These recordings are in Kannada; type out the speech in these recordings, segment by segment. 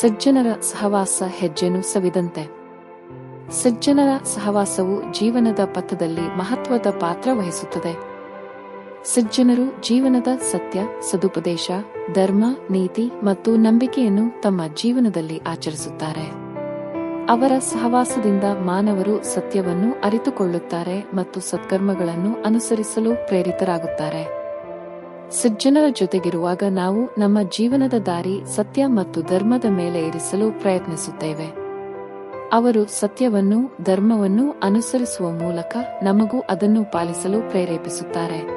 ಸಜ್ಜನರ ಸಹವಾಸ ಹೆಜ್ಜೆನು ಸವಿದಂತೆ. ಸಜ್ಜನರ ಸಹವಾಸವು ಜೀವನದ ಪಥದಲ್ಲಿ ಮಹತ್ವದ ಪಾತ್ರ ವಹಿಸುತ್ತದೆ. ಸಜ್ಜನರು ಜೀವನದ ಸತ್ಯ, ಸದುಪದೇಶ, ಧರ್ಮ, ನೀತಿ ಮತ್ತು ನಂಬಿಕೆಯನ್ನು ತಮ್ಮ ಜೀವನದಲ್ಲಿ ಆಚರಿಸುತ್ತಾರೆ. ಅವರ ಸಹವಾಸದಿಂದ ಮಾನವರು ಸತ್ಯವನ್ನು ಅರಿತುಕೊಳ್ಳುತ್ತಾರೆ ಮತ್ತು ಸತ್ಕರ್ಮಗಳನ್ನು ಅನುಸರಿಸಲು ಪ್ರೇರಿತರಾಗುತ್ತಾರೆ. ಸಜ್ಜನರ ಜೊತೆಗಿರುವಾಗ ನಾವು ನಮ್ಮ ಜೀವನದ ದಾರಿ, ಸತ್ಯ ಮತ್ತು ಧರ್ಮದ ಮೇಲೆ ಇರಿಸಲು ಪ್ರಯತ್ನಿಸುತ್ತೇವೆ. ಅವರು ಸತ್ಯವನ್ನು, ಧರ್ಮವನ್ನು ಅನುಸರಿಸುವ ಮೂಲಕ ನಮಗೂ ಅದನ್ನು ಪಾಲಿಸಲು ಪ್ರೇರೇಪಿಸುತ್ತಾರೆ.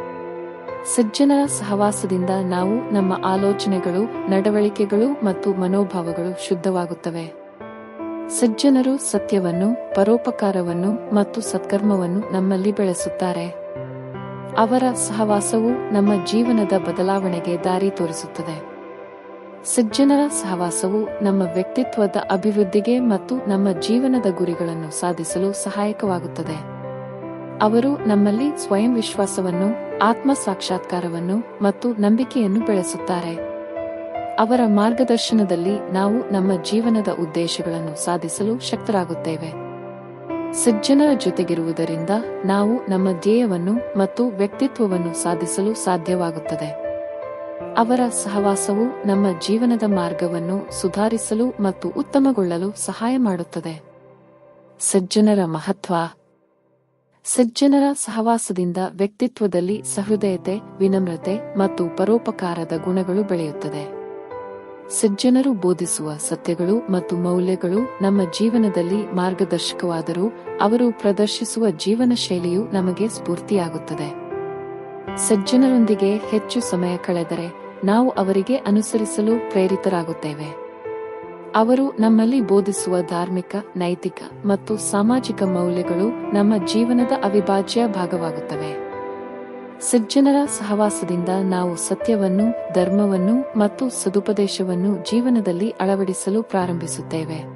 ಸಜ್ಜನರ ಸಹವಾಸದಿಂದ ನಾವು ನಮ್ಮ ಆಲೋಚನೆಗಳು, ನಡವಳಿಕೆಗಳು ಮತ್ತು ಮನೋಭಾವಗಳು ಶುದ್ಧವಾಗುತ್ತವೆ. ಸಜ್ಜನರು ಸತ್ಯವನ್ನು, ಪರೋಪಕಾರವನ್ನು ಮತ್ತು ಸತ್ಕರ್ಮವನ್ನು ನಮ್ಮಲ್ಲಿ ಬೆಳೆಸುತ್ತಾರೆ. ಅವರ ಸಹವಾಸವು ನಮ್ಮ ಜೀವನದ ಬದಲಾವಣೆಗೆ ದಾರಿ ತೋರಿಸುತ್ತದೆ. ಸಜ್ಜನರ ಸಹವಾಸವು ನಮ್ಮ ವ್ಯಕ್ತಿತ್ವದ ಅಭಿವೃದ್ಧಿಗೆ ಮತ್ತು ನಮ್ಮ ಜೀವನದ ಗುರಿಗಳನ್ನು ಸಾಧಿಸಲು ಸಹಾಯಕವಾಗುತ್ತದೆ. ಅವರು ನಮ್ಮಲ್ಲಿ ಸ್ವಯಂ ವಿಶ್ವಾಸವನ್ನು, ಆತ್ಮ ಸಾಕ್ಷಾತ್ಕಾರವನ್ನು ಮತ್ತು ನಂಬಿಕೆಯನ್ನು ಬೆಳೆಸುತ್ತಾರೆ. ಅವರ ಮಾರ್ಗದರ್ಶನದಲ್ಲಿ ನಾವು ನಮ್ಮ ಜೀವನದ ಉದ್ದೇಶಗಳನ್ನು ಸಾಧಿಸಲು ಶಕ್ತರಾಗುತ್ತೇವೆ. ಸಜ್ಜನರ ಜೊತೆಗಿರುವುದರಿಂದ ನಾವು ನಮ್ಮ ಧ್ಯೇಯವನ್ನು ಮತ್ತು ವ್ಯಕ್ತಿತ್ವವನ್ನು ಸಾಧಿಸಲು ಸಾಧ್ಯವಾಗುತ್ತದೆ. ಅವರ ಸಹವಾಸವು ನಮ್ಮ ಜೀವನದ ಮಾರ್ಗವನ್ನು ಸುಧಾರಿಸಲು ಮತ್ತು ಉತ್ತಮಗೊಳ್ಳಲು ಸಹಾಯ ಮಾಡುತ್ತದೆ. ಸಜ್ಜನರ ಮಹತ್ವ. ಸಜ್ಜನರ ಸಹವಾಸದಿಂದ ವ್ಯಕ್ತಿತ್ವದಲ್ಲಿ ಸಹೃದಯತೆ, ವಿನಮ್ರತೆ ಮತ್ತು ಪರೋಪಕಾರದ ಗುಣಗಳು ಬೆಳೆಯುತ್ತದೆ. ಸಜ್ಜನರು ಬೋಧಿಸುವ ಸತ್ಯಗಳು ಮತ್ತು ಮೌಲ್ಯಗಳು ನಮ್ಮ ಜೀವನದಲ್ಲಿ ಮಾರ್ಗದರ್ಶಕವಾದರೂ ಅವರು ಪ್ರದರ್ಶಿಸುವ ಜೀವನ ಶೈಲಿಯು ನಮಗೆ ಸ್ಫೂರ್ತಿಯಾಗುತ್ತದೆ. ಸಜ್ಜನರೊಂದಿಗೆ ಹೆಚ್ಚು ಸಮಯ ಕಳೆದರೆ ನಾವು ಅವರಿಗೆ ಅನುಸರಿಸಲು ಪ್ರೇರಿತರಾಗುತ್ತೇವೆ. ಅವರು ನಮ್ಮಲ್ಲಿ ಬೋಧಿಸುವ ಧಾರ್ಮಿಕ, ನೈತಿಕ ಮತ್ತು ಸಾಮಾಜಿಕ ಮೌಲ್ಯಗಳು ನಮ್ಮ ಜೀವನದ ಅವಿಭಾಜ್ಯ ಭಾಗವಾಗುತ್ತವೆ. ಸಜ್ಜನರ ಸಹವಾಸದಿಂದ ನಾವು ಸತ್ಯವನ್ನು, ಧರ್ಮವನ್ನು ಮತ್ತು ಸದುಪದೇಶವನ್ನು ಜೀವನದಲ್ಲಿ ಅಳವಡಿಸಲು ಪ್ರಾರಂಭಿಸುತ್ತೇವೆ.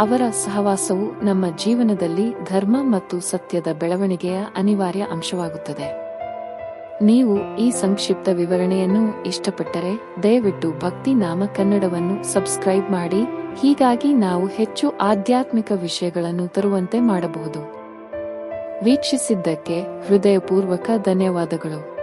ಅವರ ಸಹವಾಸವು ನಮ್ಮ ಜೀವನದಲ್ಲಿ ಧರ್ಮ ಮತ್ತು ಸತ್ಯದ ಬೆಳವಣಿಗೆಯ ಅನಿವಾರ್ಯ ಅಂಶವಾಗುತ್ತದೆ. ನೀವು ಈ ಸಂಕ್ಷಿಪ್ತ ವಿವರಣೆಯನ್ನು ಇಷ್ಟಪಟ್ಟರೆ ದಯವಿಟ್ಟು ಭಕ್ತಿ ನಾಮ ಕನ್ನಡವನ್ನು ಸಬ್ಸ್ಕ್ರೈಬ್ ಮಾಡಿ, ಹೀಗಾಗಿ ನಾವು ಹೆಚ್ಚು ಆಧ್ಯಾತ್ಮಿಕ ವಿಷಯಗಳನ್ನು ತರುವಂತೆ ಮಾಡಬಹುದು. ವೀಕ್ಷಿಸಿದ್ದಕ್ಕೆ ಹೃದಯಪೂರ್ವಕ ಧನ್ಯವಾದಗಳು.